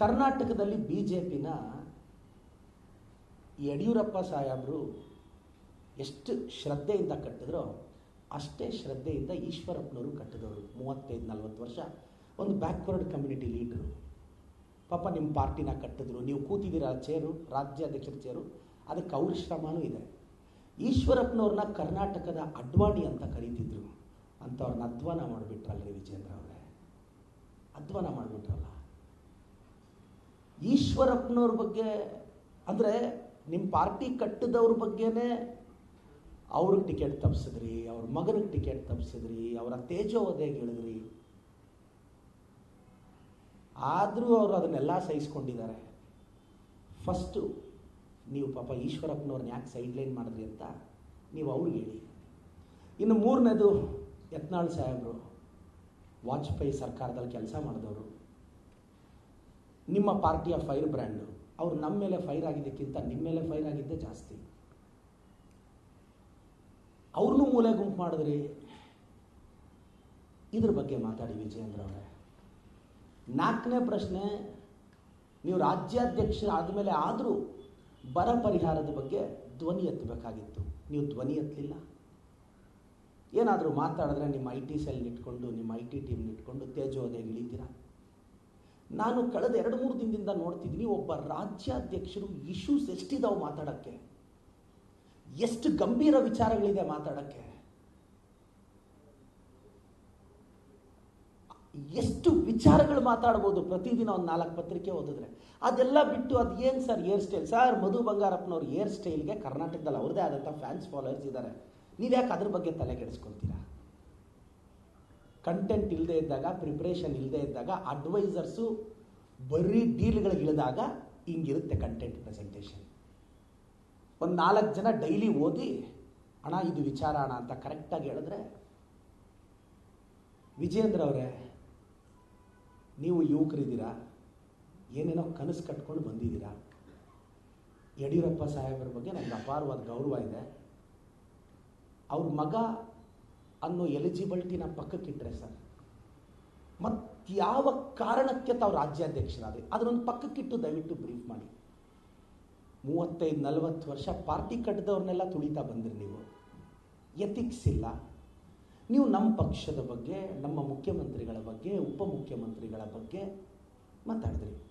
ಕರ್ನಾಟಕದಲ್ಲಿ B J ಪಿನ ಯಡಿಯೂರಪ್ಪ ಸಾಹೇಬರು ಎಷ್ಟು ಶ್ರದ್ಧೆಯಿಂದ ಕಟ್ಟಿದ್ರೋ ಅಷ್ಟೇ ಶ್ರದ್ಧೆಯಿಂದ ಈಶ್ವರಪ್ಪನವರು ಕಟ್ಟಿದವರು. ಮೂವತ್ತೈದು, ನಲ್ವತ್ತು ವರ್ಷ. ಒಂದು ಬ್ಯಾಕ್ವರ್ಡ್ ಕಮ್ಯುನಿಟಿ ಲೀಡ್ರು ಪಾಪ ನಿಮ್ಮ ಪಾರ್ಟಿನ ಕಟ್ಟಿದ್ರು. ನೀವು ಕೂತಿದ್ದೀರ ಚೇರು ರಾಜ್ಯಾಧ್ಯಕ್ಷರ ಚೇರು ಅದಕ್ಕೆ ಅವ್ರ ಶ್ರಮನೂ ಇದೆ. ಈಶ್ವರಪ್ಪನವ್ರನ್ನ ಕರ್ನಾಟಕದ ಅಡ್ವಾಣಿ ಅಂತ ಕರೀತಿದ್ರು. ಅಂಥವ್ರನ್ನ ಅಧ್ವಾನ ಮಾಡಿಬಿಟ್ರಲ್ರಿ ವಿಜೇಂದ್ರ ಅವರೇ. ಅಧ್ವಾನ ಮಾಡಿಬಿಟ್ರಲ್ಲ ಈಶ್ವರಪ್ಪನವ್ರ ಬಗ್ಗೆ, ಅಂದರೆ ನಿಮ್ಮ ಪಾರ್ಟಿ ಕಟ್ಟಿದವ್ರ ಬಗ್ಗೆನೇ ಅವ್ರಿಗೆ ಟಿಕೆಟ್ ತಪ್ಪಿಸಿದ್ರಿ ಅವ್ರ ಮಗನಿಗೆ ಟಿಕೆಟ್ ತಪ್ಪಿಸಿದ್ರಿ ಅವರ ತೇಜೋವಧೆಗೆ ಹೇಳಿದ್ರಿ. ಆದರೂ ಅವರು ಅದನ್ನೆಲ್ಲ ಸಹಿಸ್ಕೊಂಡಿದ್ದಾರೆ. ಫಸ್ಟು ನೀವು ಪಾಪ ಈಶ್ವರಪ್ಪನವ್ರನ್ನ ಯಾಕೆ ಸೈಡ್ ಲೈನ್ ಮಾಡಿದ್ರಿ ಅಂತ ನೀವು ಅವ್ರಿಗೆ ಹೇಳಿ. ಇನ್ನು ಮೂರನೇದು ಯತ್ನಾಳ್ ಸಾಹೇಬರು, ವಾಜಪೇಯಿ ಸರ್ಕಾರದಲ್ಲಿ ಕೆಲಸ ಮಾಡಿದವರು. ನಿಮ್ಮ ಪಾರ್ಟಿಯ ಫೈರ್ ಬ್ರ್ಯಾಂಡು. ಅವ್ರು ನಮ್ಮ ಮೇಲೆ ಫೈರ್ ಆಗಿದ್ದಕ್ಕಿಂತ ನಿಮ್ಮ ಮೇಲೆ ಫೈರ್ ಆಗಿದ್ದೇ ಜಾಸ್ತಿ. ಅವ್ರನ್ನೂ ಮೂಲೆ ಗುಂಪು ಮಾಡಿದ್ರಿ. ಇದ್ರ ಬಗ್ಗೆ ಮಾತಾಡಿ ವಿಜಯೇಂದ್ರ ಅವರೇ. ನಾಲ್ಕನೇ ಪ್ರಶ್ನೆ, ನೀವು ರಾಜ್ಯಾಧ್ಯಕ್ಷ ಆದಮೇಲೆ ಆದರೂ ಬರ ಪರಿಹಾರದ ಬಗ್ಗೆ ಧ್ವನಿ ಎತ್ತಬೇಕಾಗಿತ್ತು. ನೀವು ಧ್ವನಿ ಎತ್ತಲಿಲ್ಲ. ಏನಾದರೂ ಮಾತಾಡಿದ್ರೆ ನಿಮ್ಮ ಐ ಟಿ ಸೆಲ್ ಇಟ್ಕೊಂಡು ನಿಮ್ಮ ಐ ಟಿ ಟೀಮ್ ಇಟ್ಕೊಂಡು ತೇಜೋದಯ ಇಳಿತೀರಾ? ನಾನು ಕಳೆದ ಎರಡು ಮೂರು ದಿನದಿಂದ ನೋಡ್ತಿದ್ದೀನಿ, ಒಬ್ಬ ರಾಜ್ಯಾಧ್ಯಕ್ಷರು ಇಶ್ಯೂಸ್ ಎಷ್ಟಿದಾವೆ ಮಾತಾಡೋಕ್ಕೆ? ಎಷ್ಟು ಗಂಭೀರ ವಿಚಾರಗಳಿದೆ ಮಾತಾಡೋಕ್ಕೆ? ಎಷ್ಟು ವಿಚಾರಗಳು ಮಾತಾಡ್ಬೋದು ಪ್ರತಿದಿನ ಒಂದು ನಾಲ್ಕು ಪತ್ರಿಕೆ ಓದಿದ್ರೆ. ಅದೆಲ್ಲ ಬಿಟ್ಟು ಅದು ಏನು sir hair style sir Madhu ಬಂಗಾರಪ್ಪನವ್ರ air ಸ್ಟೈಲ್ಗೆ ಕರ್ನಾಟಕದಲ್ಲಿ ಅವ್ರದ್ದೇ ಆದಂಥ ಫ್ಯಾನ್ಸ್ ಫಾಲೋವರ್ಸ್ ಇದ್ದಾರೆ ನೀವು ಯಾಕೆ ಅದ್ರ ಬಗ್ಗೆ ತಲೆ ಕೆಡಿಸ್ಕೊಳ್ತೀರಾ? ಕಂಟೆಂಟ್ ಇಲ್ಲದೆ ಇದ್ದಾಗ ಪ್ರಿಪ್ರೇಷನ್ ಇಲ್ಲದೆ ಇದ್ದಾಗ ಅಡ್ವೈಸರ್ಸು ಬರೀ ಡೀಲ್ಗಳಿಗೆ ಇಳಿದಾಗ ಹಿಂಗಿರುತ್ತೆ ಕಂಟೆಂಟ್ ಪ್ರೆಸೆಂಟೇಷನ್ ಒಂದು ನಾಲ್ಕು ಜನ ಡೈಲಿ ಓದಿ ಅಣ್ಣ, ಇದು ವಿಚಾರ ಅಣ್ಣ ಅಂತ ಕರೆಕ್ಟಾಗಿ ಹೇಳಿದ್ರೆ ವಿಜೇಂದ್ರ ಅವರೇ, ನೀವು ಯುವಕರಿದ್ದೀರಾ? ಏನೇನೋ ಕನಸು ಕಟ್ಕೊಂಡು ಬಂದಿದ್ದೀರಾ? ಯಡಿಯೂರಪ್ಪ ಸಾಹೇಬರ ಬಗ್ಗೆ ನನಗೆ ಅಪಾರವಾದ ಗೌರವ ಇದೆ. ಅವ್ರ ಮಗ ಅನ್ನೋ ಎಲಿಜಿಬಿಲಿಟಿನ ಪಕ್ಕಕ್ಕಿಟ್ಟರೆ ಸರ್. ಮತ್ತು ಯಾವ ಕಾರಣಕ್ಕೆ ತಾವು ರಾಜ್ಯಾಧ್ಯಕ್ಷರಾದ್ರೆ? ಅದನ್ನೊಂದು ಪಕ್ಕಕ್ಕಿಟ್ಟು ದಯವಿಟ್ಟು ಬ್ರೀಫ್ ಮಾಡಿ. ಮೂವತ್ತೈದು, ನಲವತ್ತು ವರ್ಷ ಪಾರ್ಟಿ ಕಟ್ಟಿದವ್ರನ್ನೆಲ್ಲ ತುಳಿತಾ ಬಂದ್ರಿ ನೀವು. ಎಥಿಕ್ಸ್ ಇಲ್ಲ. ನೀವು ನಮ್ಮ ಪಕ್ಷದ ಬಗ್ಗೆ, ನಮ್ಮ ಮುಖ್ಯಮಂತ್ರಿಗಳ ಬಗ್ಗೆ ಉಪಮುಖ್ಯಮಂತ್ರಿಗಳ ಬಗ್ಗೆ ಮಾತಾಡಿದ್ರಿ.